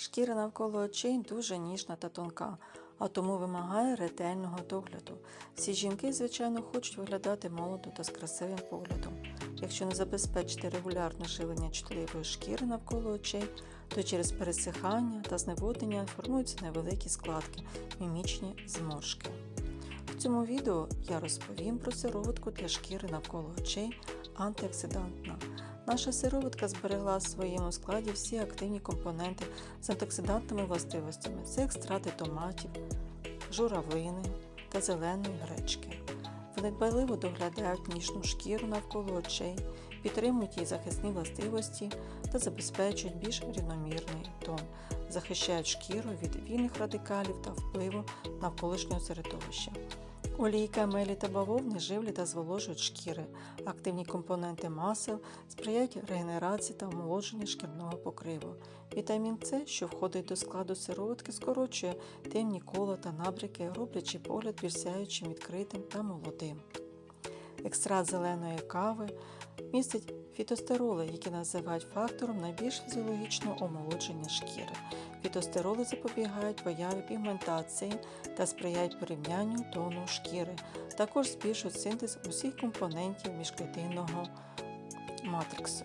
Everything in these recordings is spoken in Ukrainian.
Шкіра навколо очей дуже ніжна та тонка, а тому вимагає ретельного догляду. Всі жінки, звичайно, хочуть виглядати молодо та з красивим поглядом. Якщо не забезпечити регулярне живлення чутливої шкіри навколо очей, то через пересихання та зневоднення формуються невеликі складки, мімічні зморшки. В цьому відео я розповім про сироватку для шкіри навколо очей антиоксидантна. Наша сироватка зберегла в своєму складі всі активні компоненти з антиоксидантними властивостями. Це екстрати томатів, журавлини та зеленої гречки. Вони дбайливо доглядають ніжну шкіру навколо очей, підтримують її захисні властивості та забезпечують більш рівномірний тон, захищають шкіру від вільних радикалів та впливу навколишнього середовища. Олії мелі та бавовни живлі та зволожують шкіри. Активні компоненти масел сприяють регенерації та омолодженню шкірного покриву. Вітамін С, що входить до складу сироватки, скорочує темні кола та набряки, роблячи погляд більсяючим, відкритим та молодим. Екстракт зеленої кави містить фітостероли, які називають фактором найбільш фізіологічного омолодження шкіри. Фітостероли запобігають появі пігментації та сприяють порівнянню тону шкіри. Також збільшують синтез усіх компонентів міжклітинного матриксу.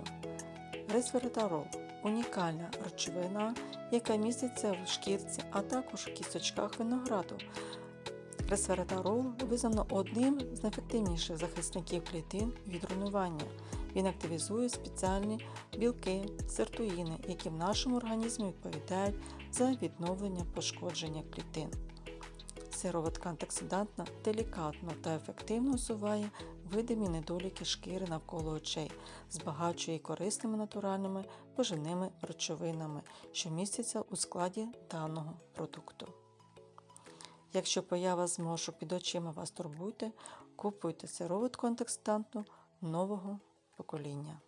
Ресвератарол унікальна речовина, яка міститься в шкірці, а також в кісточках винограду. Ресвератарол визнано одним з найефективніших захисників клітин від руйнування. Він активізує спеціальні білки, сиртуїни, які в нашому організмі відповідають за відновлення пошкодження клітин. Сироватка антиоксидантна делікатно та ефективно усуває видимі недоліки шкіри навколо очей, збагачує корисними натуральними поживними речовинами, що містяться у складі даного продукту. Якщо поява зморшу під очима вас турбуйте, купуйте сироватку антиоксидантну нового покоління.